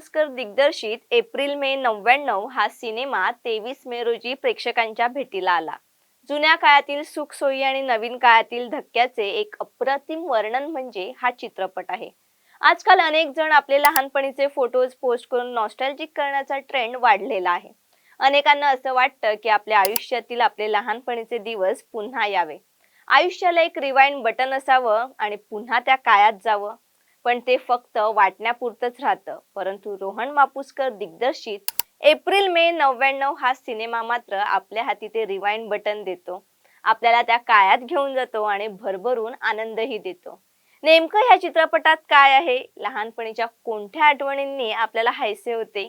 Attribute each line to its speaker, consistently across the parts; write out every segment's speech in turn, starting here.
Speaker 1: मापुसकर दिग्दर्शित April May नव्याण्णव हा सिनेमा तेवीस मे रोजी प्रेक्षकांच्या भेटीला आला. जुन्या काळातील सुखसोयी आणि नवीन काळातील धक्क्याचे एक अप्रतिम वर्णन म्हणजे हा चित्रपट आहे. आजकाल अनेक जण आपले लहानपणीचे फोटोज पोस्ट करून नॉस्टॅल्जिक करण्याचा ट्रेंड वाढलेला आहे. अनेकांना असं वाटतं की आपल्या आयुष्यातील आपले लहानपणीचे दिवस पुन्हा यावे. आयुष्याला एक रिवाइंड बटन असावं आणि पुन्हा त्या काळात जावं. पण ते फक्त वाटण्यापुरतंच राहतं. परंतु रोहन मापुसकर दिग्दर्शित एप्रिल मे नव्याण्णव हा सिनेमा मात्र आपल्या हाती ते रिवाइंड बटन देतो. आपल्याला त्या काळात घेऊन जातो आणि भरभरून आनंदही देतो. नेमकं ह्या चित्रपटात काय आहे? लहानपणीच्या कोणत्या आठवणींनी आपल्याला हायसे होते?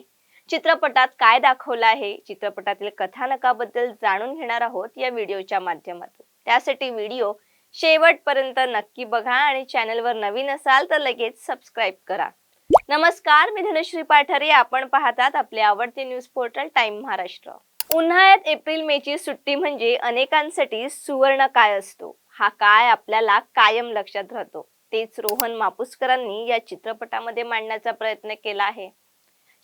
Speaker 1: चित्रपटात काय दाखवलं आहे? चित्रपटातील कथानकाबद्दल जाणून घेणार आहोत या व्हिडिओच्या माध्यमातून. त्यासाठी व्हिडिओ शेवटपर्यंत नक्की बघा आणि चॅनलवर नवीन असाल तर लगेच सबस्क्राईब करा. नमस्कार मी धनश्री पाठारे. आपण पाहतात आपले आवडते न्यूज पोर्टल टाइम महाराष्ट्र उन्हाळ्यात एप्रिल मे ची सुट्टी म्हणजे अनेकांसाठी सुवर्ण काय असतो. हा काळ आपल्याला कायम लक्षात राहतो. तेच रोहन मापुसकरांनी या चित्रपटामध्ये मांडण्याचा प्रयत्न केला आहे.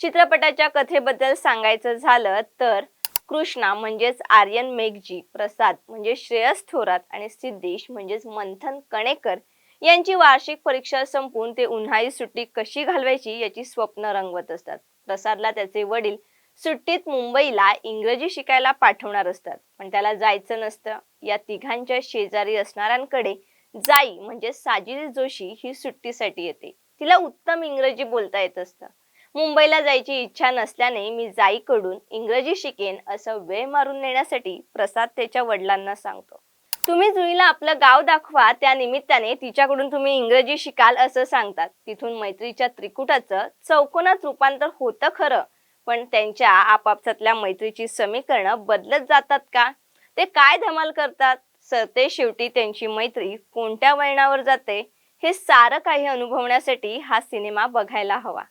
Speaker 1: चित्रपटाच्या कथेबद्दल सांगायचं झालं तर कृष्णा म्हणजेच आर्यन मेघजी प्रसाद म्हणजे श्रेयस थोरात आणि सिद्धेश म्हणजेच मंथन कणेकर यांची वार्षिक परीक्षा संपून ते उन्हाळी सुट्टी कशी घालवायची याची स्वप्न रंगवत असतात. प्रसादला त्याचे वडील सुट्टीत मुंबईला इंग्रजी शिकायला पाठवणार असतात पण त्याला जायचं नसतं. या तिघांच्या शेजारी असणाऱ्यांकडे जाई म्हणजे साजिद जोशी ही सुट्टीसाठी येते. तिला उत्तम इंग्रजी बोलता येत असतं. मुंबईला जायची इच्छा नसल्याने मी जाईकडून इंग्रजी शिकेन असं वेळ मारून नेण्यासाठी प्रसाद त्याच्या वडिलांना सांगतो. तुम्ही जुईला आपलं गाव दाखवा त्या निमित्ताने तिच्याकडून तुम्ही इंग्रजी शिकाल असं सांगतात. तिथून मैत्रीच्या त्रिकुटाचं चौकोनात रूपांतर होतं खरं पण त्यांच्या आपापसातल्या मैत्रीची समीकरणं बदलत जातात का? ते काय धमाल करतात? सरते शेवटी त्यांची मैत्री कोणत्या वळणावर जाते? हे सारं काही अनुभवण्यासाठी हा सिनेमा बघायला हवा.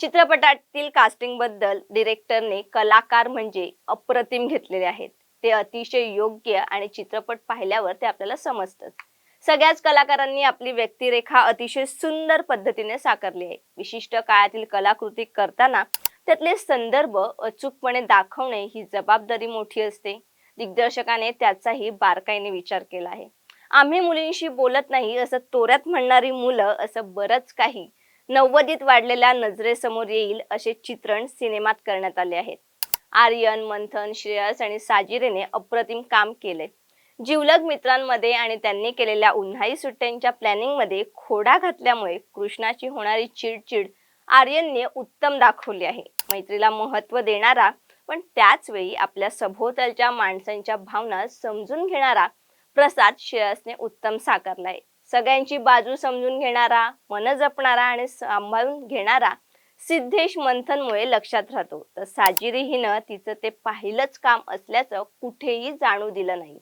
Speaker 1: चित्रपटातील कास्टिंगबद्दल डिरेक्टरने कलाकार म्हणजे अप्रतिम घेतलेले आहेत. ते अतिशय योग्य आणि चित्रपट पाहिल्यावर ते आपल्याला समजतात. सगळ्याच कलाकारांनी आपली व्यक्तिरेखा अतिशय सुंदर पद्धतीने साकारली आहे. विशिष्ट काळातील कलाकृती करताना त्यातले संदर्भ अचूकपणे दाखवणे ही जबाबदारी मोठी असते. दिग्दर्शकाने त्याचाही बारकाईने विचार केला आहे. आम्ही मुलींशी बोलत नाही असं तोऱ्यात म्हणणारी मुलं असं बरंच काही नव्वदीत वाढलेल्या नजरेसमोर येईल असे चित्रण सिनेमात करण्यात आले आहेत. आर्यन मंथन श्रेयस आणि साजिरेने अप्रतिम काम केले. जिवलग मित्रांमध्ये आणि त्यांनी केलेल्या उन्हाळी सुट्ट्यांच्या प्लॅनिंगमध्ये खोडा घातल्यामुळे कृष्णाची होणारी चिडचिड आर्यनने उत्तम दाखवली आहे. मैत्रीला महत्त्व देणारा पण त्याच वेळी आपल्या सभोवतालच्या माणसांच्या भावना समजून घेणारा प्रसाद श्रेयसने उत्तम साकारला आहे. सगळ्यांची बाजू समजून घेणारा मन जपणारा आणि सांभाळून घेणारा सिद्धेश मंथनमुळे लक्षात राहतो. तर साजिरी हिनं तिचं ते पाहिलंच काम असल्याचं कुठेही जाणू दिलं नाही.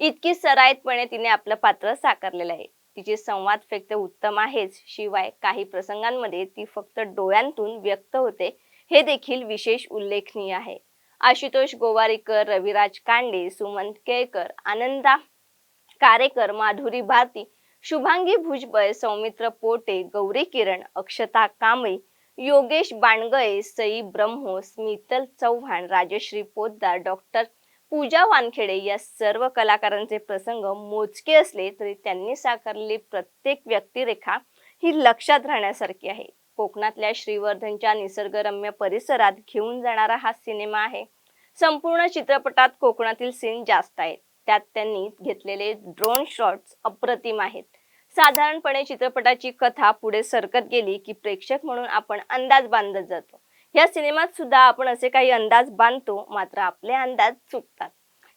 Speaker 1: इतकी सराईतपणे तिने आपलं पात्र साकारलेलं आहे. तिचे संवाद फक्त उत्तम आहेच शिवाय काही प्रसंगांमध्ये ती फक्त डोळ्यांतून व्यक्त होते हे देखील विशेष उल्लेखनीय आहे. आशुतोष गोवारीकर रविराज कांडे सुमंत केळकर आनंदा कारेकर माधुरी भारती शुभांगी भुजबळ सौमित्र पोटे गौरी किरण अक्षता कांबळे योगेश बाणगळे सई ब्रह्मो स्मितल चव्हाण राजश्री पोद्दार डॉक्टर पूजा वानखेडे या सर्व कलाकारांचे प्रसंग मोजके असले तरी त्यांनी साकारलेली प्रत्येक व्यक्तिरेखा ही लक्षात राहण्यासारखी आहे. कोकणातल्या श्रीवर्धनच्या निसर्गरम्य परिसरात घेऊन जाणारा हा सिनेमा आहे. संपूर्ण चित्रपटात कोकणातील सीन जास्त आहेत. त्यात त्यांनी घेतलेले ड्रोन शॉट्स अप्रतिम आहेत. साधारणपणे चित्रपटाची कथा पुढे सरकत गेली की प्रेक्षक म्हणून आपण अंदाज बांधत जातो. या सिनेमात सुद्धा आपण असे काही अंदाज बांधतो मात्र आपले अंदाज चुकतात.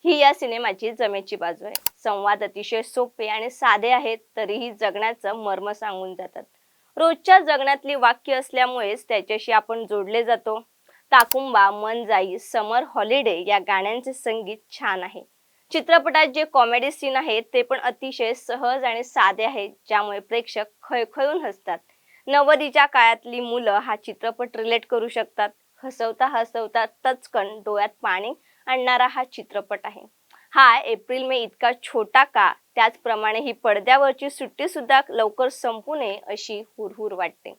Speaker 1: ही या सिनेमाची जमेची बाजू आहे. संवाद अतिशय सोपे आणि साधे आहेत तरीही जगण्याचं मर्म सांगून जातात. रोजच्या जगण्यातली वाक्य असल्यामुळेच त्याच्याशी आपण जोडले जातो. ताकुंबा मन जाई समर हॉलिडे या गाण्यांचे संगीत छान आहे. चित्रपटात जे कॉमेडी सीन आहेत ते पण अतिशय सहज आणि साधे आहेत ज्यामुळे प्रेक्षक खळखळून हसतात. नव्वदीच्या काळातली मुलं हा चित्रपट रिलेट करू शकतात. हसवता हसवता तचकन डोळ्यात पाणी आणणारा हा चित्रपट आहे. हा एप्रिल मे इतका छोटा का? त्याचप्रमाणे ही पडद्यावरची सुट्टी सुद्धा लवकर संपू नये अशी हुरहुर वाटते.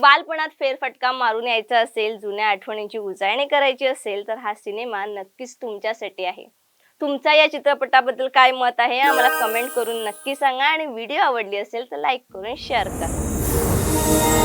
Speaker 1: बालपणात फेरफटका मारून यायचा असेल जुन्या आठवणींची उजाळणी करायची असेल तर हा सिनेमा नक्कीच तुमच्यासाठी आहे. तुमचा या चित्रपटाबद्दल काय मत आहे आम्हाला कमेंट करून नक्की सांगा. आणि व्हिडिओ आवडली असेल तर लाईक करून शेअर करा.